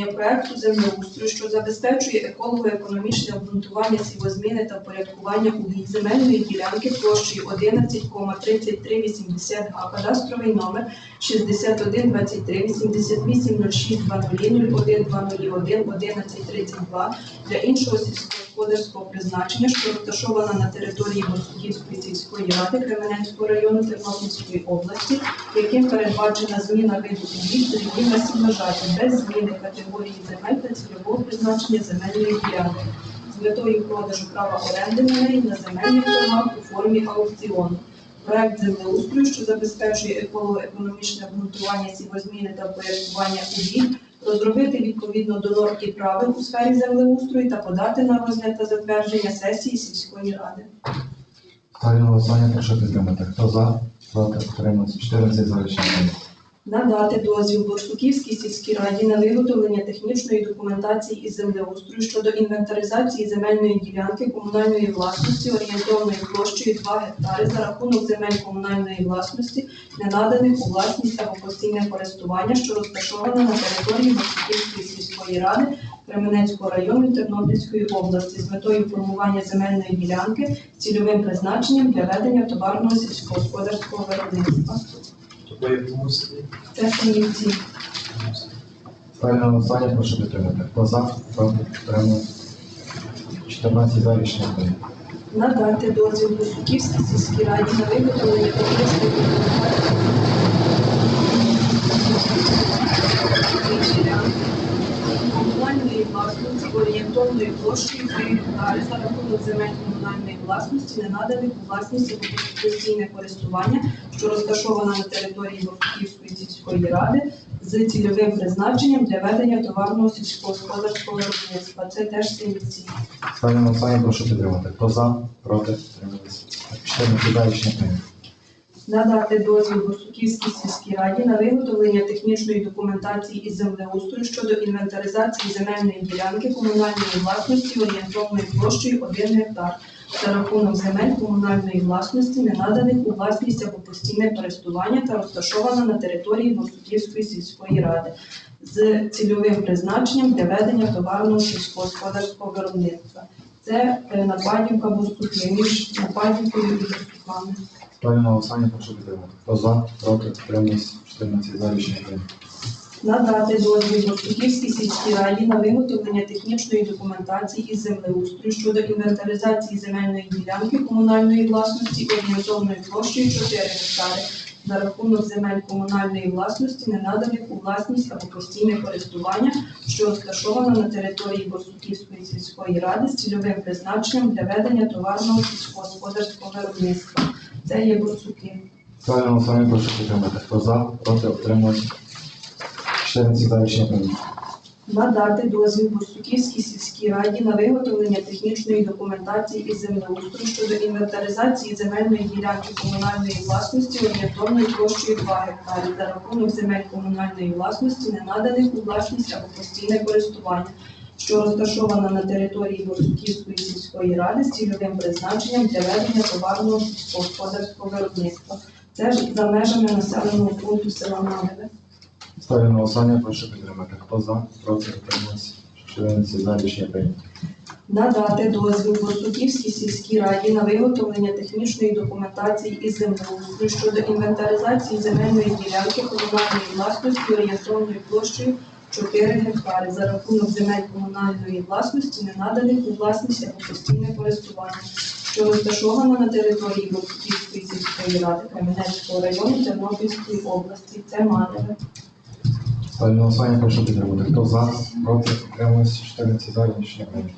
проекту землеустрою, що забезпечує еколого-економічне обґрунтування сівозміни та впорядкування угідь земельної ділянки площею 11,3380 га, кадастровий номер 61 23 88 06 00 01 201 11 32 для іншого сільськогосподарського призначення, що розташована на території Борсуківської сільської ради Кременецького району Тернопільської області, яким передбачена зміна виду угідь з рівня сіножаті без зміни категорії земель та цільового призначення земельної ділянки з метою продажу права оренди на неї на земельних торгах у формі аукціону. Проект землеустрою, що забезпечує еколого-економічне обґрунтування сівозміни та порядкування угідь, розробити відповідно до норм і правил у сфері землеустрою та подати на розгляд та затвердження сесії сільської ради. Ставлю голосування, прошу підтримати. Хто за? Проти? Утримується. 14 за. Надати дозвіл Борсуківській сільській раді на виготовлення технічної документації із землеустрою щодо інвентаризації земельної ділянки комунальної власності орієнтовною площею 2 гектари за рахунок земель комунальної власності, не наданих у власність або постійне користування, що розташована на території Борсуківської сільської ради Кременецького району Тернопільської області з метою формування земельної ділянки з цільовим призначенням для ведення товарного сільськогосподарського виробництва. Такої фунікції. Ставлю прошу підтримати. Хто? Утримується. 14 за рішення. прийнято. надати дозвіл Бусуківській сільській раді на виготовлення технічної документації комунальної власності орієнтовною площею 3 гектари за рахунок земель комунальної власності, не наданих у власність або користування, що розташована на території Бусуківської сільської ради з цільовим призначенням для ведення товарного сільськогосподарського виробництва. Це теж синіці. Ставлю на голосування, прошу підтримати. Хто за? Проти? Утримується. 14 за рішення. Надати дозвіл Борсуківській сільській раді на виготовлення технічної документації із землеустрою щодо інвентаризації земельної ділянки комунальної власності орієнтовною площею 1 гектар за рахунок земель комунальної власності, не наданих у власність або постійне користування та розташована на території Борсуківської сільської ради з цільовим призначенням для ведення товарного сільськогосподарського виробництва. Це е, Нападівка Борсуки між Нападівкою і Борсуками. Ставлю на голосування, прошу підтримати. Хто за? Проти? Утримується. 14 за рішення. надати дозвіл Борсуківській сільській раді на виготовлення технічної документації із землеустрою щодо інвентаризації земельної ділянки комунальної власності орієнтовною площею 4 гектари за рахунок земель комунальної власності, не наданих у власність або постійне користування, що розташована на території Борсуківської сільської ради з цільовим призначенням для ведення товарного сільськогосподарського виробництва. Це є Борсуки. Ставлю на голосування, прошу підтримати. Хто за? Проти? Утримується. 14 за рішення. прийнято. надати дозвіл Борсуківській сільській раді на виготовлення технічної документації із землеустрою щодо інвентаризації земельної ділянки комунальної власності орієнтовною площею 2 гектари за рахунок земель комунальної власності, не наданих у власність або постійне користування, що розташована на території Борсуківської сільської ради з цільовим призначенням для ведення товарного сільськогосподарського виробництва. Це ж за межами населеного пункту села Малеве. Ставлю на голосування, прошу підтримати. Хто за? Проти? Утримується. 14 за рішення. прийнято. надати дозвіл Борсуківській сільській раді на виготовлення технічної документації із землеустрою щодо інвентаризації земельної ділянки комунальної власності орієнтовною площею 4 гектари за рахунок земель комунальної власності, не наданих у власність або постійне користування, що розташована на території Борсуківської сільської ради Кременецького району Тернопільської області. Це Маневе. Ставлю на голосування, прошу підтримати. Хто за? Проти? Утримується. 14 за рішення. прийнято.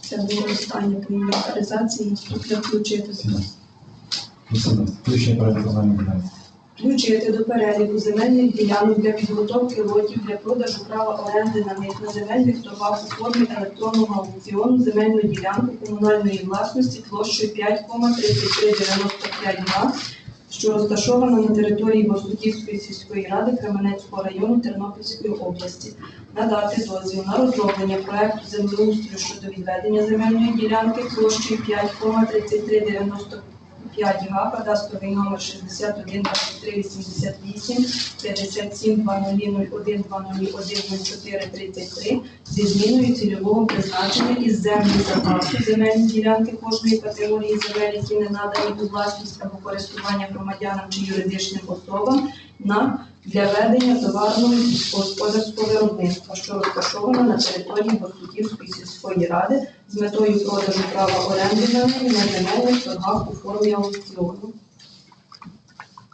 Це було останнє по інвентаризації. Тут я включити. 17. 18. Включення порядку ділянки. Включити до переліку земельних ділянок для підготовки лотів для продажу права оренди на них на земельних торгах у формі електронного аукціону земельну ділянку комунальної власності площею 5,3395 га, що розташована на території Борсуківської сільської ради Кременецького району Тернопільської області. Надати дозвіл на розроблення проекту землеустрою щодо відведення земельної ділянки площею 5,3395 5 га, кадастровий номер 61 23 88 57 00 01 00 04 33 зі зміною цільового призначення із землі запасу земельні ділянки кожної категорії земель, які не надані у власність або користування громадянам чи юридичним особам на для ведення товарного сільськогосподарського виробництва, що розташовано на території Бастуківської сільської ради з метою продажу права оренди неї на земельних торгах у формі аукціону.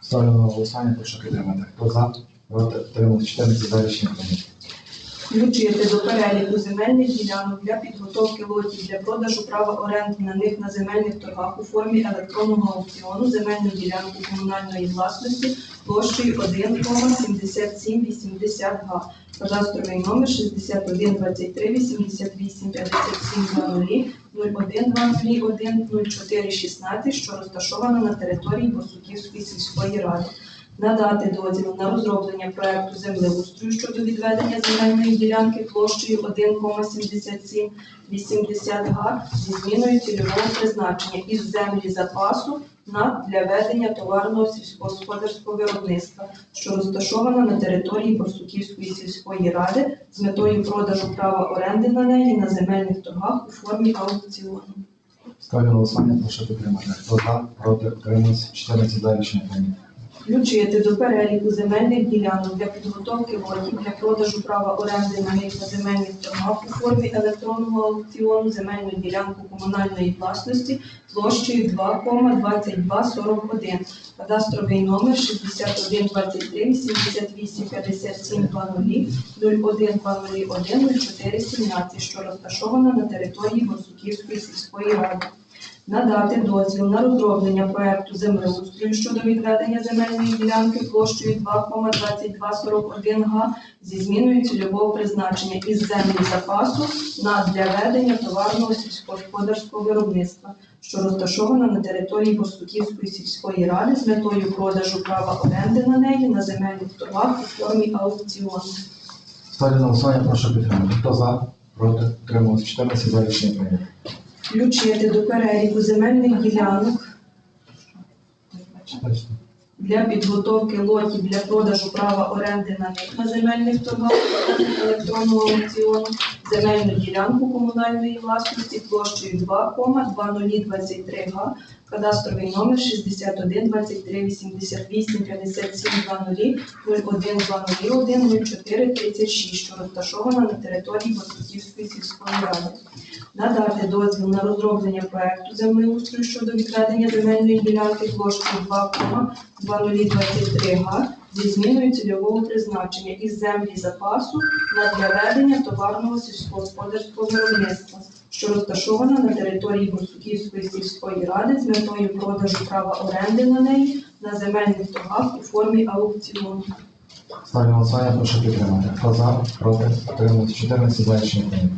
Ставлю на голосування, прошу підтримати. Хто за? Проти? Утримались 14 за рішення прийнято. Включити до переліку земельних ділянок для підготовки лотів для продажу права оренди на них на земельних торгах у формі електронного аукціону земельну ділянку комунальної власності площею 1,7780 га. Кадастровий номер 61 23 88 57 00 01 201 04 16, що розташовано на території Босуківської сільської ради. Надати дозвіл на розроблення проекту землеустрою щодо відведення земельної ділянки площею 1,7780 га зі зміною цільового призначення із землі запасу на для ведення товарного сільськогосподарського виробництва, що розташована на території Борсуківської сільської ради з метою продажу права оренди на неї на земельних торгах у формі аукціону. Ставлю голосування, прошу підтримати. Хто за? Проти? Утримались 14 за рішення прийнято. Включити до переліку земельних ділянок для підготовки лотів для продажу права оренди на них на земельних торгах у формі електронного аукціону земельну ділянку комунальної власності площею 2,2241. Кадастровий номер 61 23 88 57 00 01 201 04 17, що розташована на території Борсуківської сільської ради. Надати дозвіл на розроблення проекту землеустрою щодо відведення земельної ділянки площею 2,2241 га зі зміною цільового призначення із землі запасу на для ведення товарного сільськогосподарського виробництва, що розташована на території Борсуківської сільської ради з метою продажу права оренди на неї на земельних торгах у формі аукціону. Ставлю на голосування, прошу підтримати. Хто за? Проти? Утримались 14 за рішення прийнято. Включити до переліку земельних ділянок для підготовки лотів для продажу права оренди на них на земельних торгах електронного аукціону, земельну ділянку комунальної власності площею 2,2023 га, кадастровий номер 61 23 88 57 00 01 201 04 36, що розташована на території Баскутівської сільської ради. Надати дозвіл на розроблення проекту землеустрою щодо відведення земельної ділянки площею 2,2023 га зі зміною цільового призначення із землі запасу на для ведення товарного сільськогосподарського виробництва, що розташована на території Борсуківської сільської ради з метою продажу права оренди на неї на земельних торгах у формі аукціону. Ставлю голосування, прошу підтримати. Хто за? Проти? Утримались 14 за рішення прийнято.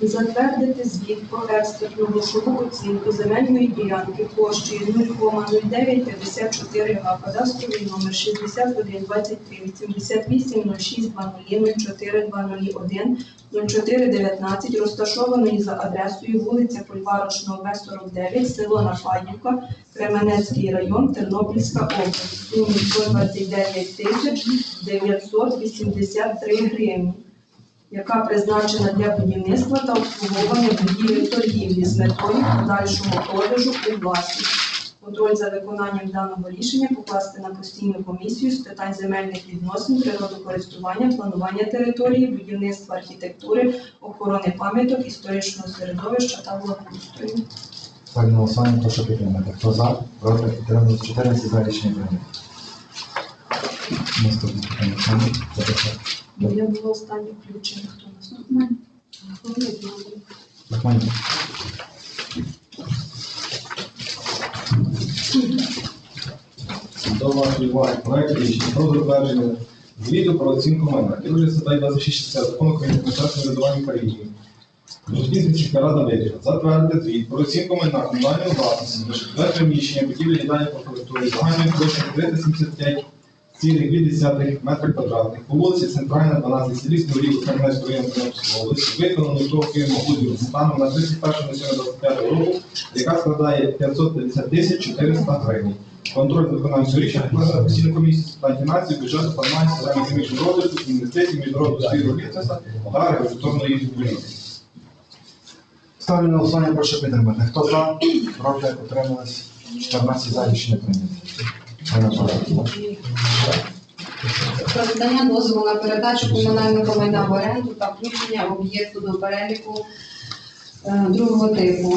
Затвердити звіт про експертну грошову оцінку земельної ділянки площею 0,0954 га, кадастровий номер 61 23 88 06 00 04 201 04 19, розташованої за адресою вулиця Польварочного, Б 49, село Нападівка, Кременецький район, Тернопільська область, сумі 129 тисяч 983 гривні яка призначена для будівництва та обслуговування будівель торгівлі з метою подальшого продажу у власність. Контроль за виконанням даного рішення покласти на постійну комісію з питань земельних відносин, природокористування, планування території, будівництва архітектури, охорони пам'яток, історичного середовища та благоустрою. Ставлю голосування, прошу підтримати. Хто за? Проти? Утримались 14 за рішення прийнято. Наступне питання. Запитання. Я була останнє включення. Хто наступний? Знає. До вашої уваги проект рішення про затвердження звіту про оцінку майна. Керує статтею 26 закону України про місцеве самоврядування України. Сільська рада вирішила затвердити звіт про оцінку майна комунальної власності за четвертим рішення будівлі дання прокуратури загальною площею 375 2,2 метри квадратних по вулиці Центральна, 12 селі Снурів, Кам'янецького району Тернопільської області, виконано ТОВ Могудів станом на 31.07.25 року, яка складає 550 тисяч 400 гривень. Контроль виконанням рішення покладає постійну комісію з фінансів, бюджету, планування, соціальної економічного розвитку, інвестицій, міжнародного співробітництва та регуляторної діяльності. Ставлю на голосування, прошу підтримати. Хто за, проти, утримались? 14 за рішення прийнято. Про дозволу на передачу комунального майна в оренду та включення об'єкту до переліку другого типу.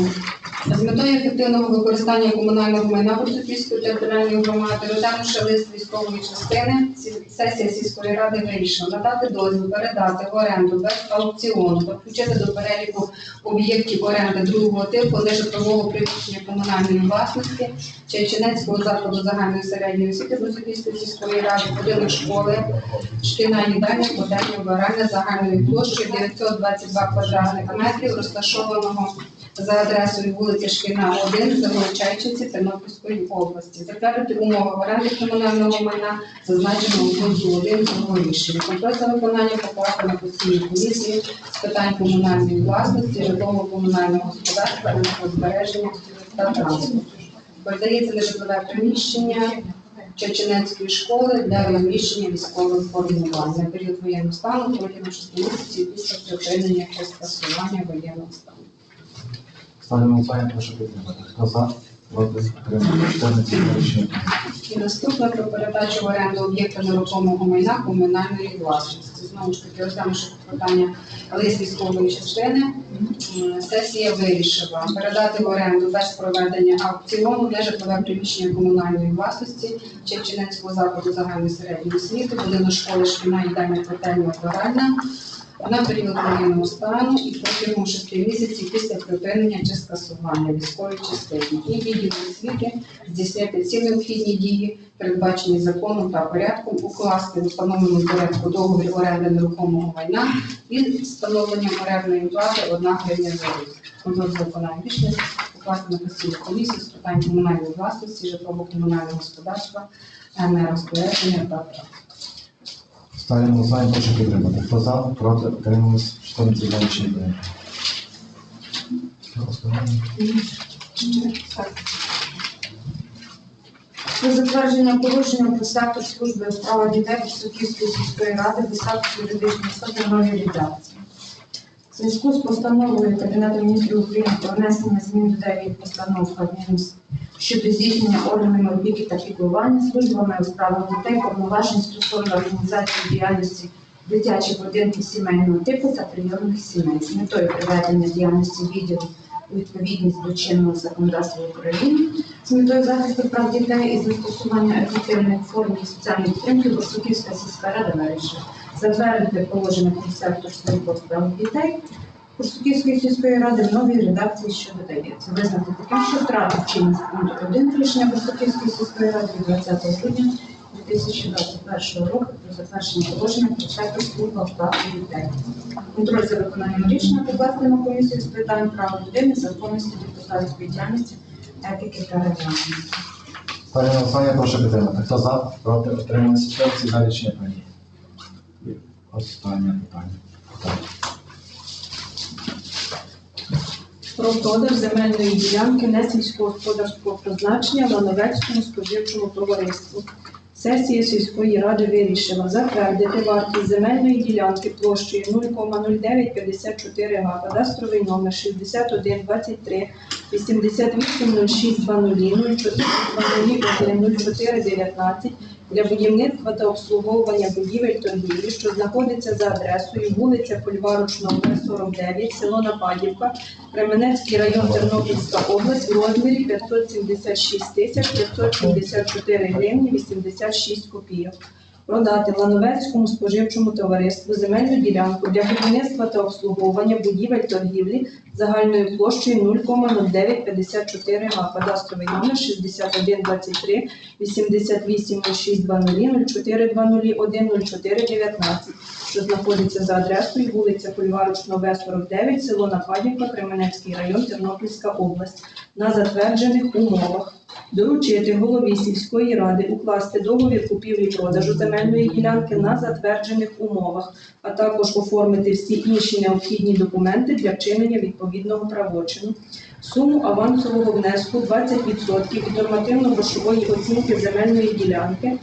З метою ефективного використання комунального майна Бурсуківської територіальної громади, розглянувши лист військової частини, сі- сесія сільської ради вирішила надати дозвіл передати в оренду без аукціону та включити до переліку об'єктів оренди другого типу нежитлового приміщення комунальної власності Чайчинецького закладу загальної середньої освіти Бурсуківської сільської ради, будинок школи, шкільна їдальня, котельня, вбиральня загальною площею 922 квадратних метрів, розташованого за адресою вулиця Шкільна, 1, село Чайчинці Тернопільської області. Затвердити умови оренди комунального майна, зазначеного у пункті 1 цього рішення. Контроль за виконання покласти на постійній комісії з питань комунальної власності, житлово-комунального господарства, енергозбереження та транспорту. Передається нежитлове приміщення Чеченецької школи для розміщення військових формувань на період воєнного стану протягом 6 місяців після припинення чи скасування воєнного стану. Ставимо питання, прошу підтримати. Хто за, проти, утримались? 14 рішення. І наступне про передачу в оренду об'єкта нерухомого майна комунальної власності. Знову ж таки, розглянувши питання лист військової частини, сесія вирішила передати в оренду без проведення аукціону нежитлове приміщення комунальної власності Чеченецького закладу загальної середньої освіти, будинок школи, шкільна їдальня, котельня, вбиральня на період воєнного стану і протягом шести місяців після припинення чи скасування військової частини і відділу освіти здійснити всі необхідні дії, передбачені законом та порядком, укласти в порядку договір оренди нерухомого майна із встановленням орендної плати 1 гривня за рік. Контроль за виконанням рішення укласти на постійну комісію з питань комунальної власності, житлово-комунального господарства, енергозбереження та прав. Повтарям онлайн точно към времето. Кто за, против, приемаме с 14 за решение време. За затвърждане порушено по статус службе права детей в Сокийской сельской рады, по статусу различных суда, новой редакции. Зв'язку з постановою Кабінету міністрів України про внесення змін до деяких постанов Кабміну щодо здійснення органами опіки та піклування службами у справах дітей повноважень стосовно організації діяльності дитячих будинків сімейного типу та прийомних сімей з метою приведення діяльності відділу у відповідність до чинного законодавства України з метою захисту прав дітей і застосування ефективних форм соціальної підтримки Борсуківська сільська рада вирішила затвердити положення про сектор у справах дітей Борсуківської сільської ради в новій редакції, що додається. Визнати таким, що втратив чинність пункту 1 рішення Борсуківської сільської ради від 20 грудня 2021 року про затвердження положення про сектор служби у дітей. Контроль за виконанням рішення покласти на комісію з питань прав людини, законності, депутатської діяльності, етики та регламенту. Ставлю на голосування, прошу підтримати. Хто за, проти, утримались? 14 за рішення прийнято. Останнє питання. Про продаж земельної ділянки несільськогосподарського призначення Лановецькому споживчому товариству. Сесія сільської ради вирішила затвердити вартість земельної ділянки площею 0,0954 га, кадастровий номер 6123 8806 0419 для будівництва та обслуговування будівель торгівлі, що знаходиться за адресою вулиця Фольварочного, 49, село Нападівка, Кременецький район Тернопільська область в розмірі 576 тисяч 574 гривні 86 копійок. Продати Лановецькому споживчому товариству земельну ділянку для будівництва та обслуговування будівель торгівлі загальною площею 0,0954 га, кадастровий номер 6123 8806 0420 0419, що знаходиться за адресою вулиця Фольварочного, В 49, село Нападівка, Кременецький район, Тернопільська область, на затверджених умовах. Доручити голові сільської ради укласти договір купівлі-продажу земельної ділянки на затверджених умовах, а також оформити всі інші необхідні документи для вчинення відповідного правочину. Суму авансового внеску 20% від нормативно-грошової оцінки земельної ділянки